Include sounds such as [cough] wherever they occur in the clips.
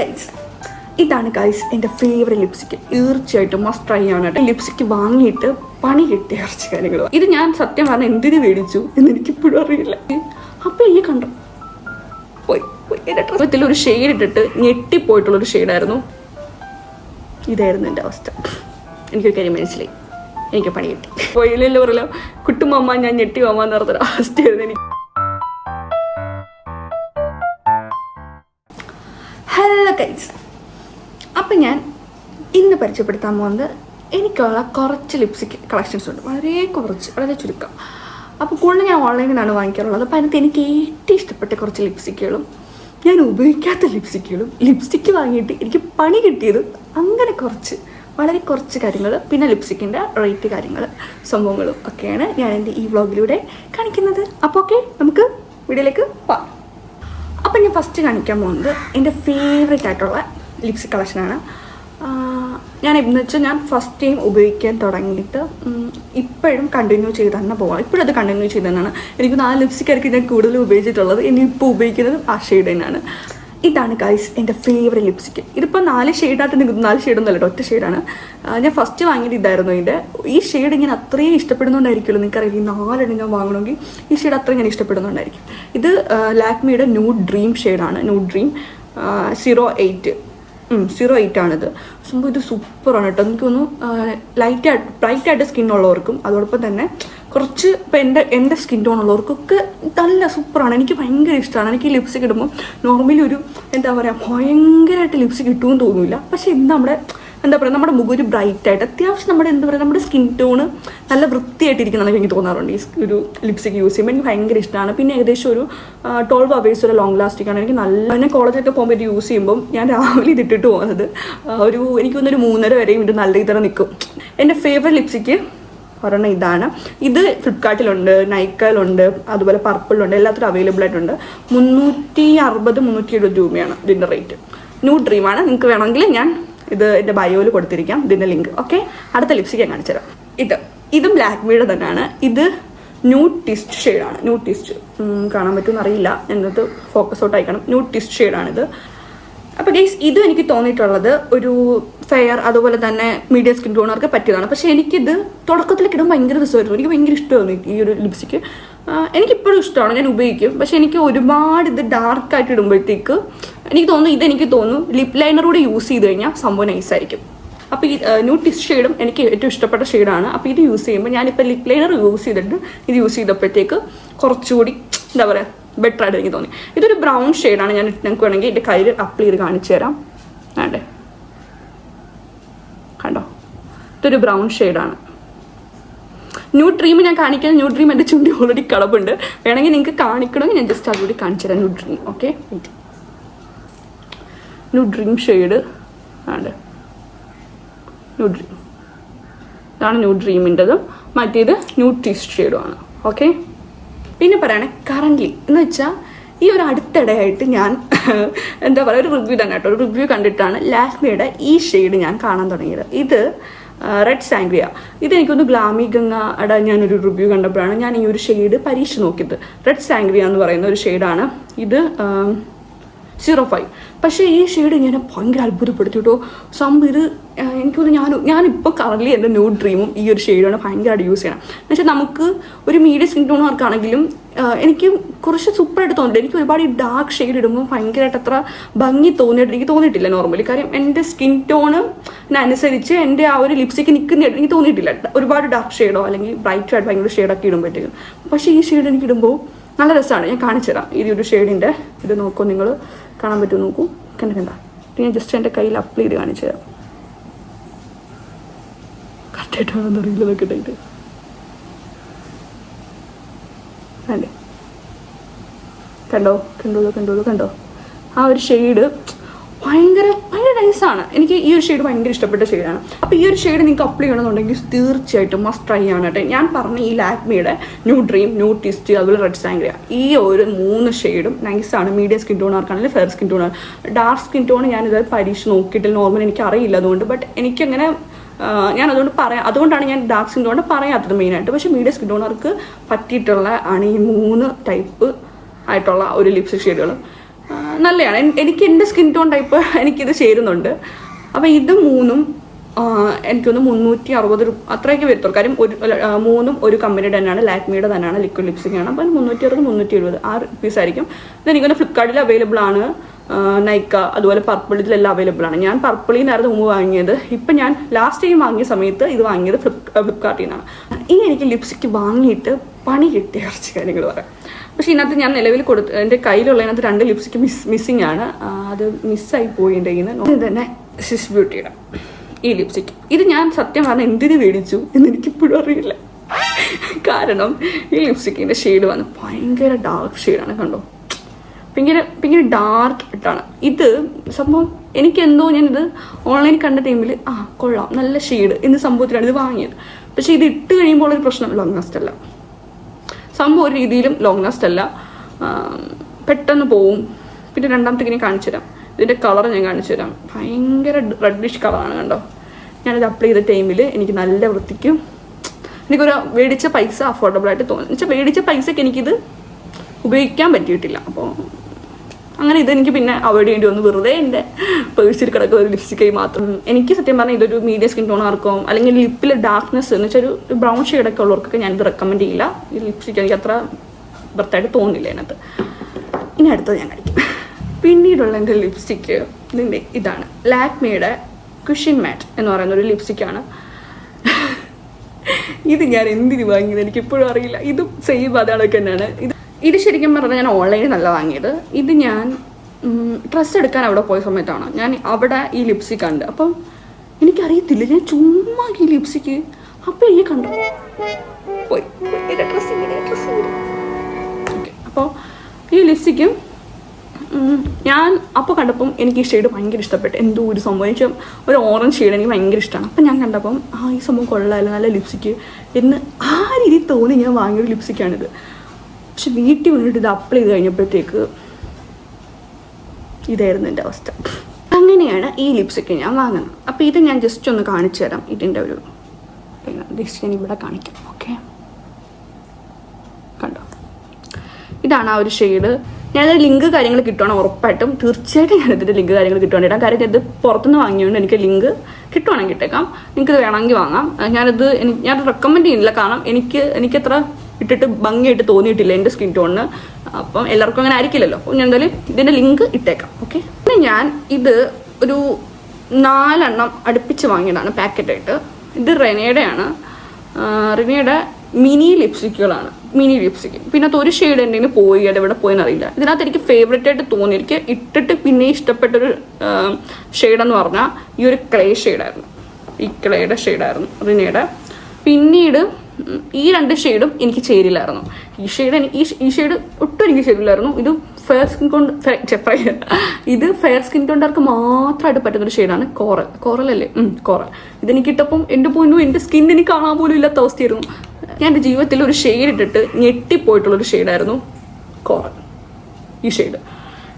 Guys ഇതാണ് guys എന്റെ favourite lipstick തീർച്ചയായിട്ടും മസ്റ്റ് ട്രൈ ആണ് ലിപ്സ്റ്റിക്ക് ലിപ്സ്റ്റിക് വാങ്ങിയിട്ട് പണി കിട്ടിയ കുറച്ച് കാര്യങ്ങൾ ഇത് ഞാൻ സത്യം പറഞ്ഞാൽ എന്തിനു മേടിച്ചു എന്ന് എനിക്കിപ്പോഴും അറിയില്ല. അപ്പോൾ ഈ കണ്ടു? പോയി പോയി. ഒരു ഷെയ്ഡ് ഇട്ടിട്ട് ഞെട്ടിപ്പോയിട്ടുള്ളൊരു ഷെയ്ഡായിരുന്നു ഇതായിരുന്നു എന്റെ അവസ്ഥ. എനിക്കൊരു കാര്യം മനസ്സിലായി. എനിക്ക് പണി കിട്ടി. പോയില്ലല്ലോ പറയലോ കുട്ടുമമ്മ ഞാൻ ഞെട്ടി മാമ എന്ന് പറഞ്ഞൊരു അവസ്ഥയായിരുന്നു എനിക്ക്. ഹലോ ഗൈസ് അപ്പം ഞാൻ ഇന്ന് പരിചയപ്പെടുത്താൻ പോകുന്നത് എനിക്കുള്ള കുറച്ച് ലിപ്സ്റ്റിക് കളക്ഷൻസ് ഉണ്ട്. വളരെ കുറച്ച് വളരെ ചുരുക്കം. അപ്പോൾ കൂടുതൽ ഞാൻ ഓൺലൈനിൽ നിന്നാണ് വാങ്ങിക്കാറുള്ളത്. അപ്പോൾ അതിനകത്ത് എനിക്ക് ഏറ്റവും ഇഷ്ടപ്പെട്ട കുറച്ച് ലിപ്സ്റ്റിക്കുകളും ഞാൻ ഉപയോഗിക്കാത്ത ലിപ്സ്റ്റിക്കുകളും ലിപ്സ്റ്റിക്ക് വാങ്ങിയിട്ട് എനിക്ക് പണി കിട്ടിയത് അങ്ങനെ കുറച്ച് വളരെ കുറച്ച് കാര്യങ്ങൾ പിന്നെ ലിപ്സ്റ്റിക്കിന്റെ റേറ്റ് കാര്യങ്ങൾ സംഭവങ്ങളും ഒക്കെയാണ് ഞാൻ എന്റെ ഈ വ്ളോഗിലൂടെ കാണിക്കുന്നത്. അപ്പോൾ ഓക്കെ നമുക്ക് വീഡിയോയിലേക്ക് പോകാം. അപ്പം ഞാൻ ഫസ്റ്റ് കാണിക്കാൻ പോകുന്നത് എന്റെ ഫേവറേറ്റ് ആയിട്ടുള്ള ലിപ്സ്റ്റിക് കളക്ഷനാണ് ഞാൻ എന്ന് വെച്ചാൽ ഞാൻ ഫസ്റ്റ് ടൈം ഉപയോഗിക്കാൻ തുടങ്ങിയിട്ട് ഇപ്പോഴും കണ്ടിന്യൂ ചെയ്ത് തന്നെ പോകാം ഇപ്പോഴും അത് കണ്ടിന്യൂ ചെയ്ത് തന്നെയാണ്. എനിക്ക് നാല് ലിപ്സ്റ്റിക് ആയിരിക്കും ഞാൻ കൂടുതൽ ഉപയോഗിച്ചിട്ടുള്ളത്. ഇനി ഇപ്പോൾ ഉപയോഗിക്കുന്നത് ആ ഷെയ്ഡ് തന്നെയാണ്. ഇതാണ് ഗൈസ് എന്റെ ഫേവറേറ്റ് ലിപ്സ്റ്റിക് ഇതിപ്പോൾ നാല് ഷെയ്ഡായിട്ട് നിൽക്കുന്നു നാല് ഷെയ്ഡൊന്നും അല്ല ഒറ്റ ഷെയ്ഡാണ് ഞാൻ ഫസ്റ്റ് വാങ്ങിയത് ഇതായിരുന്നു ഇതിന്റെ. ഈ ഷെയ്ഡ് ഇങ്ങനെ അത്രയും ഇഷ്ടപ്പെടുന്നുണ്ടായിരിക്കുമല്ലോ. നിങ്ങൾക്കറിയാം ഈ നാലെണ്ണം ഞാൻ വാങ്ങണമെങ്കിൽ ഈ ഷെയ്ഡ് അത്രയും ഞാൻ ഇഷ്ടപ്പെടുന്നുണ്ടായിരിക്കും. ഇത് ലാക്മിയുടെ ന്യൂ ഡ്രീം ഷെയ്ഡാണ് new dream zero eight zero eight ആണിത്. സംഭവം ഇത് സൂപ്പറാണ് കേട്ടോ. എനിക്കൊന്നും ലൈറ്റായിട്ട് ലൈറ്റ് ആയിട്ട് ബ്രൈറ്റ് ആയിട്ട് സ്കിൻ ഉള്ളവർക്കും അതോടൊപ്പം തന്നെ കുറച്ച് ഇപ്പം എന്റെ എന്റെ സ്കിൻ ടോൺ ഉള്ളവർക്കൊക്കെ നല്ല സൂപ്പറാണ് എനിക്ക് ഭയങ്കര ഇഷ്ടമാണ് എനിക്ക് ലിപ്സ്റ്റിക് ഇടുമ്പോൾ നോർമലി ഒരു എന്താ പറയുക ഭയങ്കരമായിട്ട് ലിപ്സ്റ്റിക് കിട്ടുമെന്ന് തോന്നില്ല. പക്ഷേ ഇത് നമ്മുടെ എന്താ പറയുക നമ്മുടെ മുഖം ഒരു ബ്രൈറ്റ് ആയിട്ട് അത്യാവശ്യം നമ്മുടെ എന്താ പറയുക നമ്മുടെ സ്കിൻ ടോൺ നല്ല വൃത്തിയായിട്ടിരിക്കുന്നതാണ് എനിക്ക് തോന്നാറുണ്ട് ഈ ഒരു ലിപ്സ്റ്റിക് യൂസ് ചെയ്യുമ്പോൾ എനിക്ക് ഭയങ്കര ഇഷ്ടമാണ് പിന്നെ ഏകദേശം ഒരു ട്വൽവ് അവേഴ്സ് ഒരു ലോങ് ലാസ്റ്റിക് ആണ് എനിക്ക് നല്ല പിന്നെ കോളേജിലൊക്കെ പോകുമ്പോൾ ഇത് യൂസ് ചെയ്യുമ്പോൾ ഞാൻ രാവിലെ ഇതിട്ടിട്ട് പോകുന്നത് ഒരു എനിക്ക് മൂന്നര വരെയും ഇത് നല്ല രീതിയിൽ നിൽക്കും. എന്റെ ഫേവറേറ്റ് ലിപ്സ്റ്റിക്ക് ഒരെണ്ണം ഇതാണ്. ഇത് ഫ്ലിപ്കാർട്ടിലുണ്ട് നൈക്കയിലുണ്ട് അതുപോലെ പർപ്പിളുണ്ട് എല്ലാത്തിലും അവൈലബിൾ ആയിട്ടുണ്ട്. മുന്നൂറ്റി അറുപത് മുന്നൂറ്റി എഴുപത് രൂപയാണ് ഇതിന്റെ റേറ്റ് ന്യൂ ഡ്രീമാണ് നിങ്ങൾക്ക് വേണമെങ്കിൽ ഞാൻ ഇത് എന്റെ ബയോയിൽ കൊടുത്തിരിക്കാം ഇതിന്റെ ലിങ്ക് ഓക്കെ അടുത്ത ലിപ്സ്റ്റിക് ഞാൻ കാണിച്ചുതരാം. ഇത്. ഇതും ബ്ലാക്ക് തന്നെയാണ്. ഇത് ന്യൂ ടിസ്റ്റ് ഷെയ്ഡാണ് ന്യൂ ടിസ്റ്റ് കാണാൻ പറ്റുമെന്ന് അറിയില്ല. എന്നിട്ട് ഫോക്കസ് ഔട്ട് അയക്കണം ന്യൂ ടിസ്റ്റ് ഷെയ്ഡാണിത് അപ്പോൾ ഗൈസ് ഇത് എനിക്ക് തോന്നിയിട്ടുള്ളത് ഒരു ഫെയർ അതുപോലെ തന്നെ മീഡിയം സ്കിൻ ടോണർക്ക് പറ്റിയതാണ്. പക്ഷേ എനിക്കിത് തുടക്കത്തിലേക്ക് ഇടാൻ ഭയങ്കര രസമായിരുന്നു. എനിക്ക് ഭയങ്കര ഇഷ്ടമായിരുന്നു ഈ ഒരു ലിപ്സ്റ്റിക്ക് എനിക്കിപ്പോഴും ഇഷ്ടമാണ്. ഞാൻ ഉപയോഗിക്കും. പക്ഷെ എനിക്ക് ഒരുപാട് ഇത് ഡാർക്കായിട്ട് ഇടുമ്പോഴത്തേക്ക് എനിക്ക് തോന്നുന്നു ഇതെനിക്ക് തോന്നുന്നു ലിപ് ലൈനർ കൂടെ യൂസ് ചെയ്ത് കഴിഞ്ഞാൽ സംഭവം നൈസായിരിക്കും അപ്പോൾ ഈ ന്യൂ ടിസ്റ്റ് ഷെയ്ഡും എനിക്ക് ഏറ്റവും ഇഷ്ടപ്പെട്ട ഷെയ്ഡാണ് അപ്പോൾ ഇത് യൂസ് ചെയ്യുമ്പോൾ ഞാനിപ്പോൾ ലിപ് ലൈനർ യൂസ് ചെയ്തിട്ട് ഇത് യൂസ് ചെയ്തപ്പോഴത്തേക്ക് കുറച്ചുകൂടി എന്താ പറയുക ബെറ്റർ ആയിട്ട് എനിക്ക് തോന്നി. ഇതൊരു ബ്രൗൺ ഷെയ്ഡാണ് ഞാൻ നിങ്ങൾക്ക് വേണമെങ്കിൽ എന്റെ കയ്യിൽ അപ്ലൈ ചെയ്ത് കാണിച്ചു തരാം. വേണ്ടേ കണ്ടോ? ഇതൊരു ബ്രൗൺ ഷെയ്ഡാണ് ന്യൂ ഡ്രീം ഞാൻ കാണിക്കാൻ ന്യൂ ഡ്രീം എന്റെ ചുണ്ടി ഓൾറെഡി കളവുണ്ട് വേണമെങ്കിൽ നിങ്ങൾക്ക് കാണിക്കണമെങ്കിൽ ഞാൻ ജസ്റ്റ് അതുകൂടി കാണിച്ചു തരാം. New dream okay new dream shade ആണ് ന്യൂ ഡ്രീം ഇതാണ് ന്യൂ ഡ്രീമിന്റെതും മറ്റേത് ന്യൂ ടീസ്റ്റ് ഷെയ്ഡുമാണ് ഓക്കെ പിന്നെ പറയണേ കറന്റ്ലി എന്ന് വെച്ചാൽ ഈ ഒരു അടുത്തിടെയായിട്ട് ഞാൻ [laughs] എന്താ പറയുക ഒരു റിവ്യൂ തന്നെ കേട്ടോ. ഒരു റിവ്യൂ കണ്ടിട്ടാണ് ലാക്മിയുടെ ഈ ഷെയ്ഡ് ഞാൻ കാണാൻ തുടങ്ങിയത്. ഇത് റെഡ് സാങ്ക്രിയ ഇത് എനിക്കൊന്ന് ഗ്ലാമി ഗംഗയുടെ ഞാനൊരു റിവ്യൂ കണ്ടപ്പോഴാണ് ഞാൻ ഈ ഒരു ഷെയ്ഡ് പരീക്ഷ നോക്കിയത്. റെഡ് സാങ്ക്രിയ എന്ന് പറയുന്ന ഒരു ഷെയ്ഡാണ് ഇത് സീറോ ഫൈവ് പക്ഷേ ഈ ഷെയ്ഡ് ഞാൻ ഭയങ്കര അത്ഭുതപ്പെടുത്തി കേട്ടോ സംഭവം ഇത് ആ, എനിക്ക് തോന്നുന്നു ഞാൻ ഞാനിപ്പോൾ കറൻലി എന്റെ ന്യൂ ഡ്രീമും ഈ ഒരു ഷെയ്ഡാണ് ഭയങ്കരമായിട്ട് യൂസ് ചെയ്യണം. എന്ന് വെച്ചാൽ നമുക്ക് ഒരു മീഡിയം സ്കിൻ ടോണുകാർക്കാണെങ്കിലും എനിക്ക് കുറച്ച് സൂപ്പറായിട്ട് തോന്നിയില്ല എനിക്ക് ഒരുപാട് ഈ ഡാർക്ക് ഷെയ്ഡ് ഇടുമ്പോൾ ഭയങ്കരമായിട്ട് അത്ര ഭംഗി തോന്നിയിട്ട് എനിക്ക് തോന്നിയിട്ടില്ല നോർമലി കാര്യം എന്റെ സ്കിൻ ടോണ് അനുസരിച്ച് എന്റെ ആ ഒരു ലിപ്സ്റ്റിക്ക് നിൽക്കുന്നതായിട്ട് എനിക്ക് തോന്നിയിട്ടില്ല. ഒരുപാട് ഡാർക്ക് ഷെയ്ഡോ അല്ലെങ്കിൽ ബ്രൈറ്റ് ആയിട്ട് ഭയങ്കര ഷെയ്ഡൊക്കെ ഇടുമ്പോഴത്തേക്കും. പക്ഷേ ഈ ഷെയ്ഡ് എനിക്ക് ഇടുമ്പോൾ നല്ല രസമാണ്. ഞാൻ കാണിച്ചു തരാം ഈ ഒരു ഷെയ്ഡിന്റെ ഇത് നോക്കൂ നിങ്ങൾ. കാണാൻ പറ്റുമോ നോക്കൂ. കണ്ട കണ്ട. ഞാൻ ജസ്റ്റ് എന്റെ കയ്യിൽ അപ്ലൈ ചെയ്ത് കാണിച്ചു തരാം. കറക്റ്റായിട്ടാണെന്ന് അറിയില്ല നോക്കട്ടെ ഇത് അല്ലേ? കണ്ടോ കണ്ടോളൂ കണ്ടോളൂ കണ്ടോ ആ ഒരു ഷെയ്ഡ് ഭയങ്കര ഭയങ്കര നൈസാണ് എനിക്ക് ഈ ഒരു ഷെയ്ഡ് ഭയങ്കര ഇഷ്ടപ്പെട്ട ഷെയ്ഡാണ് അപ്പോൾ ഈ ഒരു ഷെയ്ഡ് നിങ്ങൾക്ക് അപ്ലൈ ചെയ്യണമെന്നുണ്ടെങ്കിൽ തീർച്ചയായിട്ടും മസ്റ്റ് ട്രൈ ആണ് കേട്ടോ ഞാൻ പറഞ്ഞ ഈ ലാക്മിയുടെ ന്യൂ ഡ്രീം ന്യൂ ടിസ്റ്റ് അതുപോലെ റെഡ് സാങ്ക്രിയ ഈ ഒരു മൂന്ന് ഷെയ്ഡും നൈസാണ് മീഡിയം സ്കിൻ ടോണാർക്കാണെങ്കിൽ ഫെയർ സ്കിൻ ടോണാണ് ഡാർക്ക് സ്കിൻ ടോൺ ഞാനിത് പരീക്ഷ നോക്കിയിട്ട് നോർമൽ എനിക്ക് അറിയില്ല അതുകൊണ്ട്. ബട്ട് എനിക്കങ്ങനെ ഞാൻ അതുകൊണ്ട് പറയാം അതുകൊണ്ടാണ് ഞാൻ ഡാർക്ക് സ്കിൻ ടോൺ പറയാത്തത് മെയിനായിട്ട് പക്ഷേ മീഡിയം സ്കിൻ ടോണർക്ക് പറ്റിയിട്ടുള്ള ആണ് ഈ മൂന്ന് ടൈപ്പ് ആയിട്ടുള്ള ഒരു ലിപ്സ്റ്റിക് ഷെയ്ഡുകൾ നല്ലതാണ് എനിക്ക് എന്റെ സ്കിൻ ടോൺ ടൈപ്പ് എനിക്കിത് ചേരുന്നുണ്ട്. അപ്പോൾ ഇത് മൂന്നും എനിക്കൊന്ന് മുന്നൂറ്റി അറുപത് രൂപ അത്രയൊക്കെ വരത്തുള്ളൂ. കാര്യം ഒരു മൂന്നും ഒരു കമ്പനിയുടെ തന്നെയാണ് ലാക്മിയുടെ തന്നെയാണ് ലിക്വിഡ് ലിപ്സ്റ്റിക് ആണ്. അപ്പോൾ മുന്നൂറ്റി അറുപത് മുന്നൂറ്റി എഴുപത് ആ റുപ്പീസ് ആയിരിക്കും. ഇത് എനിക്കൊന്ന് ഫ്ലിപ്കാർട്ടിൽ അവൈലബിൾ ആണ്. നൈക്ക അതുപോലെ പർപ്പിൾ ഇതിലെല്ലാം അവൈലബിൾ ആണ്. ഞാൻ പർപ്പിളിൽ നിന്നായിരുന്നു മുമ്പ് വാങ്ങിയത് ഇപ്പം ഞാൻ ലാസ്റ്റ് ടൈം വാങ്ങിയ സമയത്ത് ഇത് വാങ്ങിയത് ഫ്ലിപ്പ് ഫ്ലിപ്കാർട്ടിൽ നിന്നാണ്. ഇനി എനിക്ക് ലിപ്സ്റ്റിക് വാങ്ങിയിട്ട് പണി കിട്ടിയ കുറച്ച് കാര്യങ്ങൾ പറയാം. പക്ഷേ ഇതിനകത്ത് ഞാൻ നിലവിൽ കൊടുത്ത് എന്റെ കയ്യിലുള്ളതിനകത്ത് രണ്ട് ലിപ്സ്റ്റിക് മിസ് മിസ്സിങ് ആണ്. അത് മിസ്സായി പോയി എന്റെ കയ്യിൽ തന്നെ സിസ് ബ്യൂട്ടിയുടെ ഈ ലിപ്സ്റ്റിക്. ഇത് ഞാൻ സത്യം പറഞ്ഞാൽ എന്തിനു മേടിച്ചു എന്ന് എനിക്കിപ്പോഴും അറിയില്ല. കാരണം ഈ ലിപ്സ്റ്റിക്കിന്റെ ഷെയ്ഡ് വന്ന് ഭയങ്കര ഡാർക്ക് ഷെയ്ഡാണ് കണ്ടോ? ഭയങ്കര ഭയങ്കര ഡാർക്ക് ഇട്ടാണ്. ഇത് സംഭവം എനിക്ക് എന്തോ ഞാനിത് ഓൺലൈനിൽ കണ്ട ടൈമിൽ ആ കൊള്ളാം നല്ല ഷെയ്ഡ് എന്ന സംഭവത്തിലാണ് ഇത് വാങ്ങിയത്. പക്ഷേ ഇത് ഇട്ട് കഴിയുമ്പോൾ ഒരു പ്രശ്നം ലോങ് ലാസ്റ്റ് അല്ല സംഭവം ഒരു രീതിയിലും ലോങ് ലാസ്റ്റ് അല്ല. പെട്ടെന്ന് പോവും. പിന്നെ രണ്ടാമത്തെ ഇങ്ങനെ കാണിച്ചു തരാം. ഇതിന്റെ കളർ ഞാൻ കാണിച്ചു തരാം. ഭയങ്കര റെഡിഷ് കളറാണ് കണ്ടോ. ഞാനിത് അപ്ലൈ ചെയ്ത ടൈമിൽ എനിക്ക് നല്ല വൃത്തിക്കും എനിക്കൊരു മേടിച്ച പൈസ അഫോർഡബിൾ ആയിട്ട് തോന്നി. എന്ന് വെച്ചാൽ മേടിച്ച പൈസക്ക് എനിക്കിത് ഉപയോഗിക്കാൻ പറ്റിയിട്ടില്ല. അപ്പോൾ അങ്ങനെ ഇതെനിക്ക് പിന്നെ അവോയ്ഡ് ചെയ്യേണ്ടി വന്നു. വെറുതെ എന്റെ പേഴ്സിൽ കിടക്കുന്ന ഒരു ലിപ്സ്റ്റിക്കായി മാത്രം. എനിക്ക് സത്യം പറഞ്ഞാൽ ഇതൊരു മീഡിയം സ്കിൻ ടോൺ ആർക്കും അല്ലെങ്കിൽ ലിപ്പിലെ ഡാർക്ക്നെസ് എന്ന് വെച്ചാൽ ഒരു ബ്രൗൺ ഷെയ്ഡൊക്കെ ഉള്ളവർക്കൊക്കെ ഞാനിത് റെക്കമെൻഡ് ചെയ്യില്ല. ഈ ലിപ്സ്റ്റിക്ക് എനിക്ക് അത്ര വൃത്തായിട്ട് തോന്നില്ല അതിനകത്ത്. ഇനി അടുത്തത് ഞാൻ കഴിക്കും പിന്നീടുള്ള എന്റെ ലിപ്സ്റ്റിക്ക് ഇതിന്റെ ഇതാണ്. ലാക്മിയുടെ കുഷിൻ മാറ്റ് എന്ന് പറയുന്ന ഒരു ലിപ്സ്റ്റിക്കാണ് ഇത് ഞാൻ എന്തിനു വാങ്ങിയത് എനിക്ക് ഇപ്പോഴും അറിയില്ല. ഇതും സെയിം അതാണൊക്കെ തന്നെയാണ്. ഇത് ഇത് ശരിക്കും പറഞ്ഞാൽ ഞാൻ ഓൺലൈനിൽ നല്ല വാങ്ങിയത്. ഇത് ഞാൻ ഡ്രസ്സ് എടുക്കാൻ അവിടെ പോയ സമയത്താണ്. ഞാൻ അവിടെ ഈ ലിപ്സ്റ്റിക് കണ്ട്. അപ്പം എനിക്കറിയത്തില്ല ഞാൻ ചുമ്മാ ഈ ലിപ്സ്റ്റിക്ക് അപ്പം ഈ കണ്ടു. പോയി അപ്പോൾ ഈ ലിപ്സ്റ്റിക്കും ഞാൻ അപ്പോൾ കണ്ടപ്പം എനിക്ക് ഈ ഷെയ്ഡ് ഭയങ്കര ഇഷ്ടപ്പെട്ടു. എന്തോ ഒരു സംഭവം. എനിക്ക് ഒരു ഓറഞ്ച് ഷെയ്ഡ് എനിക്ക് ഭയങ്കര ഇഷ്ടമാണ് അപ്പം ഞാൻ കണ്ടപ്പം ആ ഈ സംഭവം കൊള്ളാമല്ലോ നല്ല ലിപ്സ്റ്റിക്ക് എന്ന് ആ രീതിയിൽ തോന്നി ഞാൻ വാങ്ങിയൊരു ലിപ്സ്റ്റിക്കാണിത് പക്ഷെ വീട്ടിൽ വന്നിട്ട് ഇത് അപ്ലൈ ചെയ്ത് കഴിഞ്ഞപ്പോഴത്തേക്ക് ഇതായിരുന്നു എന്റെ അവസ്ഥ. അങ്ങനെയാണ് ഈ ലിപ്സൊക്കെ ഞാൻ വാങ്ങുന്നത്. അപ്പോൾ ഇത് ഞാൻ ജസ്റ്റ് ഒന്ന് കാണിച്ചു തരാം. ഇതിന്റെ ഒരു ജസ്റ്റ് ഞാൻ ഇവിടെ കാണിക്കാം. ഓക്കെ കണ്ടോ? ഇതാണ് ആ ഒരു ഷെയ്ഡ് ഞാനത് ലിങ്ക് കാര്യങ്ങൾ കിട്ടുവാണ് ഉറപ്പായിട്ടും. തീർച്ചയായിട്ടും ഞാൻ ഇതിന്റെ ലിങ്ക് കാര്യങ്ങൾ കിട്ടുവാണ് ഇടാം. കാര്യം ഇത് പുറത്തുനിന്ന് വാങ്ങിയതുകൊണ്ട് എനിക്ക് ലിങ്ക് കിട്ടുവാണെങ്കിൽ കിട്ടേക്കാം നിങ്ങൾക്ക് വേണമെങ്കിൽ വാങ്ങാം. ഞാനത് ഞാൻ റെക്കമെൻഡ് ചെയ്യുന്നില്ല. കാരണം എനിക്ക് എനിക്കത്ര ഇട്ടിട്ട് ഭംഗിയായിട്ട് തോന്നിയിട്ടില്ല എന്റെ സ്കിൻ ടോണിന്. അപ്പം എല്ലാവർക്കും അങ്ങനെ ആയിരിക്കില്ലല്ലോ. ഞാൻ എന്തായാലും ഇതിന്റെ ലിങ്ക് ഇട്ടേക്കാം. ഓക്കെ? പിന്നെ ഞാൻ ഇത് ഒരു നാലെണ്ണം അടുപ്പിച്ച് വാങ്ങിയതാണ് പാക്കറ്റായിട്ട്. ഇത് റെനയുടെയാണ് റിനിയുടെ മിനി ലിപ്സ്റ്റിക്കുകളാണ്. Mini lipstick. പിന്നെ അത് ഒരു ഷെയ്ഡ് എന്റെ പോയി. അത് എവിടെ പോയെന്ന് അറിയില്ല. ഇതിനകത്ത് എനിക്ക് ഫേവറേറ്റ് ആയിട്ട് തോന്നി എനിക്ക് ഇട്ടിട്ട് പിന്നെ ഇഷ്ടപ്പെട്ടൊരു ഷെയ്ഡെന്ന് പറഞ്ഞാൽ ഈ ഒരു ക്ലേ ഷെയ്ഡായിരുന്നു. ഈ ക്ലേയുടെ ഷെയ്ഡായിരുന്നു റിനയുടെ പിന്നീട് ഈ രണ്ട് ഷെയ്ഡും എനിക്ക് ചേരില്ലായിരുന്നു. ഈ ഷെയ്ഡ് ഈ ഷെയ്ഡ് ഒട്ടും എനിക്ക് ചേരില്ലായിരുന്നു. ഇത് ഫെയർ സ്കിൻ കൊണ്ട് ഫെയർ ഇത് ഫെയർ സ്കിൻ കൊണ്ടവർക്ക് മാത്രമായിട്ട് പറ്റുന്ന ഒരു ഷെയ്ഡാണ് കോറൽ. കോറൽ അല്ലേ? കോറൽ. ഇതെനിക്ക് ഇട്ടപ്പം എന്റെ പൊന്നു എന്റെ എനിക്ക് കാണാൻ പോലും ഇല്ലാത്ത അവസ്ഥയായിരുന്നു. ഞാൻ എന്റെ ജീവിതത്തിൽ ഒരു ഷെയ്ഡ് ഇട്ടിട്ട് ഞെട്ടിപ്പോയിട്ടുള്ളൊരു ഷെയ്ഡായിരുന്നു കോറൽ. ഈ ഷെയ്ഡ്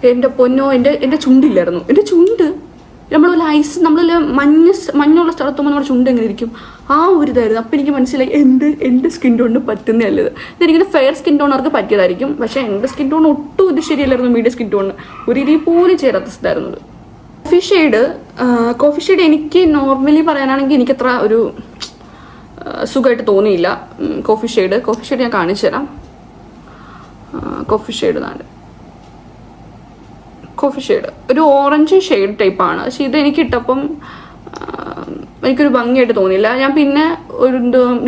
എന്റെ പൊന്നോ എന്റെ എന്റെ ചുണ്ടില്ലായിരുന്നു. എന്റെ ചുണ്ട് നമ്മളൊരു ഐസ് നമ്മളൊരു മഞ്ഞ മഞ്ഞുള്ള സ്ഥലത്ത് പോകുമ്പോൾ നമ്മുടെ ചുണ്ട് എങ്ങനെ ഇരിക്കും? ആ ഒരു ഇതായിരുന്നു. അപ്പം എനിക്ക് മനസ്സിലായി എന്ത് എന്റെ സ്കിൻ ടോണിന് പറ്റുന്നതല്ല ഇത് ഇതെനിക്ക് ഫെയർ സ്കിൻ ടോണർക്ക് പറ്റിയതായിരിക്കും. പക്ഷേ എന്റെ സ്കിൻ ടോൺ ഒട്ടും ഇത് ശരിയല്ലായിരുന്നു മീഡിയം സ്കിൻ ടോണിന് ഒരു രീതി പോലും ചേരാത്ത ഇതായിരുന്നു കോഫി ഷെയ്ഡ് കോഫി ഷെയ്ഡ് എനിക്ക് നോർമലി പറയാനാണെങ്കിൽ എനിക്കത്ര ഒരു സുഖമായിട്ട് തോന്നിയില്ല. കോഫി ഷെയ്ഡ് കോഫി ഷെയ്ഡ് ഞാൻ കാണിച്ചു തരാം കോഫി ഷെയ്ഡ് നാല് കോഫി ഷെയ്ഡ് ഒരു ഓറഞ്ച് ഷെയ്ഡ് ടൈപ്പാണ് പക്ഷെ ഇത് എനിക്ക് ഇട്ടപ്പം എനിക്കൊരു ഭംഗിയായിട്ട് തോന്നിയില്ല. ഞാൻ പിന്നെ ഒരു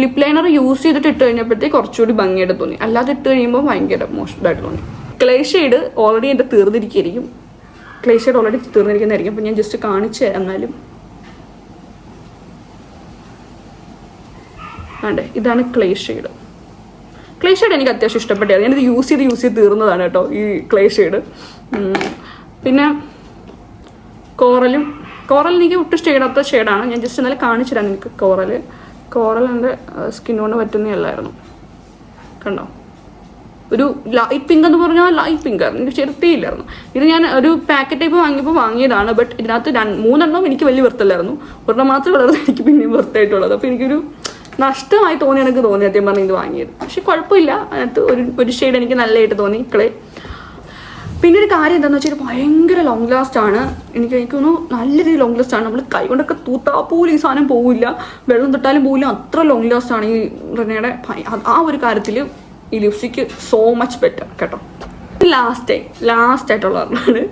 ലിപ് ലൈനർ യൂസ് ചെയ്തിട്ട് ഇട്ട് കഴിഞ്ഞപ്പോഴത്തേക്ക് കുറച്ചുകൂടി ഭംഗിയായിട്ട് തോന്നി. അല്ലാതെ ഇട്ട് കഴിയുമ്പോൾ ഭയങ്കര മോശമായിട്ട് തോന്നി. ക്ലേ ഷെയ്ഡ് ഓൾറെഡി എന്റെ തീർന്നിരിക്കുകയായിരിക്കും. ക്ലേ ഷെയ്ഡ് ഓൾറെഡി തീർന്നിരിക്കുന്നതായിരിക്കും. അപ്പം ഞാൻ ജസ്റ്റ് കാണിച്ചു എന്നാലും. അതെ ഇതാണ് ക്ലേ ഷെയ്ഡ് ക്ലേ ഷെയ്ഡ് എനിക്ക് അത്യാവശ്യം ഇഷ്ടപ്പെട്ടത് ഞാനിത് യൂസ് ചെയ്ത് യൂസ് ചെയ്ത് തീർന്നതാണ് കേട്ടോ ഈ ക്ലേ ഷെയ്ഡ് പിന്നെ കോറലും കോറൽ എനിക്ക് ഒട്ടും ഷെയ്ഡാത്ത ഷെയ്ഡാണ്. ഞാൻ ജസ്റ്റ് ഇന്നലെ കാണിച്ചു തരാം എനിക്ക് കോറൽ കോറൽ എന്റെ സ്കിന്നോട് പറ്റുന്നതല്ലായിരുന്നു കണ്ടോ? ഒരു ലൈറ്റ് പിങ്ക് എന്ന് പറഞ്ഞാൽ ലൈറ്റ് പിങ്ക് ആയിരുന്നു. എനിക്ക് ചെറുത്തിയില്ലായിരുന്നു ഇത് ഞാൻ ഒരു പാക്കറ്റ് ടൈപ്പ് വാങ്ങിയപ്പോൾ വാങ്ങിയതാണ്. ബട്ട് ഇതിനകത്ത് മൂന്നെണ്ണം എനിക്ക് വലിയ വൃത്തല്ലായിരുന്നു ഒരെണ്ണം മാത്രം വളർന്നു എനിക്ക് പിന്നെയും വൃത്തായിട്ടുള്ളത് അപ്പോൾ എനിക്കൊരു നഷ്ടമായി തോന്നി എനിക്ക് തോന്നി സത്യം പറഞ്ഞ് ഇത് വാങ്ങിയത്. പക്ഷെ കുഴപ്പമില്ല. അതിനകത്ത് ഒരു ഒരു ഷെയ്ഡ് എനിക്ക് നല്ലതായിട്ട് തോന്നി. ക്ലേ പിന്നെ ഒരു കാര്യം എന്താണെന്ന് വെച്ചാൽ ഭയങ്കര ലോങ് ലാസ്റ്റ് ആണ്. എനിക്ക് എനിക്ക് തോന്നുന്നു നല്ല രീതിയിൽ ലോങ് ലാസ്റ്റ് ആണ്. നമ്മൾ കൈ കൊണ്ടൊക്കെ തൂത്താ പോലും ഈ സാധനം പോവില്ല. വെള്ളം തൊട്ടാലും പോവില്ല. അത്ര ലോങ് ലാസ്റ്റ് ആണ് ഈ റിനയുടെ ആ ഒരു കാര്യത്തിൽ ഈ ലിപ്സ്റ്റിക്ക് സോ മച്ച് ബെറ്റർ കേട്ടോ. ലാസ്റ്റ് ലാസ്റ്റ് ആയിട്ടുള്ള ഒരെണ്ണമാണ്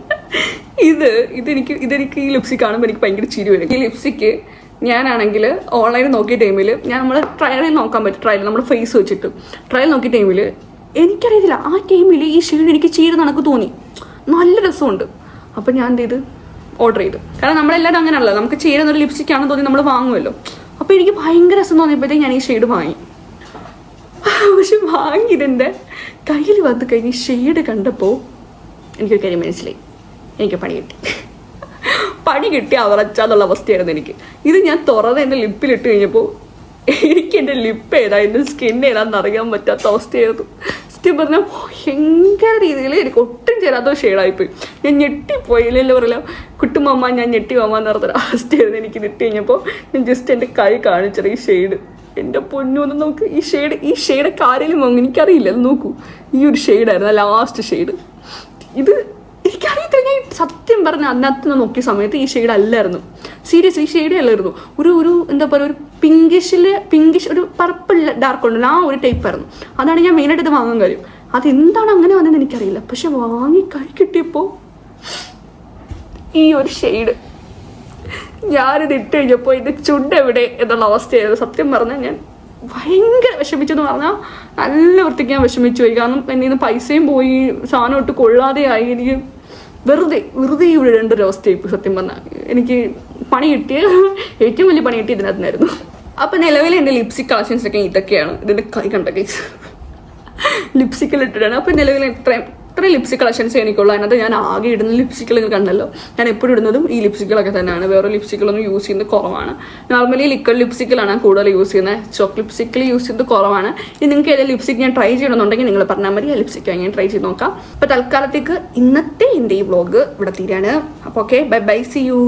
ഇത് ഇതെനിക്ക് ഇതെനിക്ക് ഈ ലിപ്സ്റ്റിക് കാണുമ്പോൾ എനിക്ക് ഭയങ്കര ചിരി വരും. ഈ ലിപ്സ്റ്റിക്ക് ഞാനാണെങ്കിൽ ഓൺലൈനിൽ നോക്കിയ ടൈമിൽ ഞാൻ നമ്മൾ ട്രയലിൽ നോക്കാൻ പറ്റും. ട്രയൽ നമ്മൾ ഫേസ് വെച്ചിട്ട്. ട്രയൽ നോക്കിയ ടൈമിൽ എനിക്കറിയത്തില്ല ആ ടൈമിൽ ഈ ഷെയ്ഡ് എനിക്ക് ചീര നടക്ക് തോന്നി. നല്ല രസമുണ്ട്. അപ്പം ഞാൻ എന്ത് ചെയ്ത്? ഓർഡർ ചെയ്തു. കാരണം നമ്മളെല്ലാവരും അങ്ങനെയല്ല നമുക്ക് ചീര ഒരു ലിപ്സ്റ്റിക് ആണെന്ന് തോന്നി നമ്മൾ വാങ്ങുമല്ലോ അപ്പോൾ എനിക്ക് ഭയങ്കര രസം തോന്നിയപ്പോഴത്തേക്ക് ഞാൻ ഈ ഷെയ്ഡ് വാങ്ങി. [laughs] പക്ഷെ വാങ്ങിയതിന്റെ കയ്യിൽ വന്നു കഴിഞ്ഞ് ഷെയ്ഡ് കണ്ടപ്പോൾ എനിക്കൊരു കാര്യം മനസ്സിലായി. എനിക്ക് പണി കിട്ടി. [laughs] പണി കിട്ടി അവറച്ചാന്നുള്ള അവസ്ഥയായിരുന്നു എനിക്ക്. ഇത് ഞാൻ തുറന്ന് എന്റെ ലിപ്പിലിട്ട് കഴിഞ്ഞപ്പോൾ എനിക്ക് എന്റെ ലിപ്പ് ഏതാ എന്റെ സ്കിൻ ഏതാണെന്ന് അറിയാൻ പറ്റാത്ത അവസ്ഥയായിരുന്നു. സത്യം പറഞ്ഞാൽ ഭയങ്കര രീതിയിൽ എനിക്ക് ഒട്ടും ചേരാത്ത ഷെയ്ഡായിപ്പോയി. ഞാൻ ഞെട്ടിപ്പോയി ഇല്ലല്ലോ പറയില്ല കുട്ടുമാമ്മ ഞാൻ ഞെട്ടി മമ്മ എന്ന് പറഞ്ഞൊരു അവസ്ഥയായിരുന്നു എനിക്ക് ഞെട്ടി കഴിഞ്ഞപ്പോൾ ഞാൻ ജസ്റ്റ് എന്റെ കൈ കാണിച്ചത് ഈ ഷെയ്ഡ്. എന്റെ പൊന്നൊന്ന് നോക്ക് ഈ ഷെയ്ഡ് ഈ ഷെയ്ഡ് കാര്യം വാങ്ങും. എനിക്കറിയില്ല നോക്കൂ. ഈ ഒരു ഷെയ്ഡായിരുന്നു ലാസ്റ്റ് ഷെയ്ഡ്. ഇത് എനിക്കറിയത്തില്ല. ഞാൻ സത്യം പറഞ്ഞ അന്നത്തെ ഞാൻ നോക്കിയ സമയത്ത് ഈ ഷെയ്ഡ് അല്ലായിരുന്നു. സീരിയസ് ഈ ഷെയ്ഡേ അല്ലായിരുന്നു. ഒരു ഒരു എന്താ പറയുക ഒരു പിങ്കിഷിൽ പിങ്കിഷ് ഒരു പർപ്പിൾ ഡാർക്ക് ഉണ്ടല്ലോ ആ ഒരു ടൈപ്പ് ആയിരുന്നു. അതാണ് ഞാൻ മെയിനായിട്ട് ഇത് വാങ്ങാൻ കാര്യം. അതെന്താണ് അങ്ങനെ വന്നതെന്ന് എനിക്കറിയില്ല. പക്ഷെ വാങ്ങി കൈ കിട്ടിയപ്പോൾ ഈ ഒരു ഷെയ്ഡ് ഞാനിത് ഇട്ട് കഴിഞ്ഞപ്പോൾ ഇത് ചുണ്ട് എവിടെ എന്നുള്ള അവസ്ഥയായിരുന്നു. സത്യം പറഞ്ഞാൽ ഞാൻ ഭയങ്കര വിഷമിച്ചെന്ന് പറഞ്ഞാൽ നല്ല വൃത്തിക്ക് ഞാൻ വിഷമിച്ചു പോയി. കാരണം എന്റെ നിന്ന് പൈസയും പോയി സാധനം ഇട്ട് കൊള്ളാതെയായി എനിക്ക് വെറുതെ വെറുതെ ഇവിടെ ഒരു അവസ്ഥയായി സത്യം പറഞ്ഞാൽ എനിക്ക് പണി കിട്ടിയ ഏറ്റവും വലിയ പണി കിട്ടിയ ഇതിനകത്തുനിന്നായിരുന്നു. അപ്പം നിലവിൽ എന്റെ ലിപ്സ്റ്റിക് കളക്ഷൻസ് ഒക്കെ ഇതൊക്കെയാണ്. ഇതിന്റെ കൈ കണ്ട കേസ് [laughs] ലിപ്സ്റ്റിക്കിൽ ഇട്ടിട്ടാണ്. അപ്പം നിലവിൽ ഇത്രയും ഇത്രയും ലിപ്സ്റ്റിക് കളക്ഷൻസ് എനിക്കുള്ളൂ. അതിനകത്ത് ഞാൻ ആകെ ഇടുന്ന ലിപ്സ്റ്റിക്കുകൾ നിങ്ങൾ കണ്ടല്ലോ. ഞാൻ എപ്പോഴും ഇടുന്നതും ഈ ലിപ്സ്റ്റിക്കുകളൊക്കെ തന്നെയാണ്. വേറെ ലിപ്സ്റ്റിക്കുകളൊന്നും യൂസ് ചെയ്യുന്നത് കുറവാണ്. നോർമലി ലിക്വിഡ് ലിപ്സ്റ്റിക്കിലാണ് ഞാൻ കൂടുതൽ യൂസ് ചെയ്യുന്നത്. ചോക്ക് ലിപ്സ്റ്റിക്കിൽ യൂസ് ചെയ്യുന്നത് കുറവാണ്. ഇനി നിങ്ങൾക്ക് ഏതെങ്കിലും ലിപ്സ്റ്റിക് ഞാൻ ട്രൈ ചെയ്യണമെന്നുണ്ടെങ്കിൽ നിങ്ങൾ പറഞ്ഞാൽ മതി. ആ ലിപ്സ്റ്റിക്ക് ഞാൻ ട്രൈ ചെയ്ത് നോക്കാം. അപ്പോൾ തൽക്കാലത്തേക്ക് ഇന്നത്തെ എന്റെ ഈ വ്ളോഗ് ഇവിടെ തീരാണ് അപ്പോൾ okay bye bye see you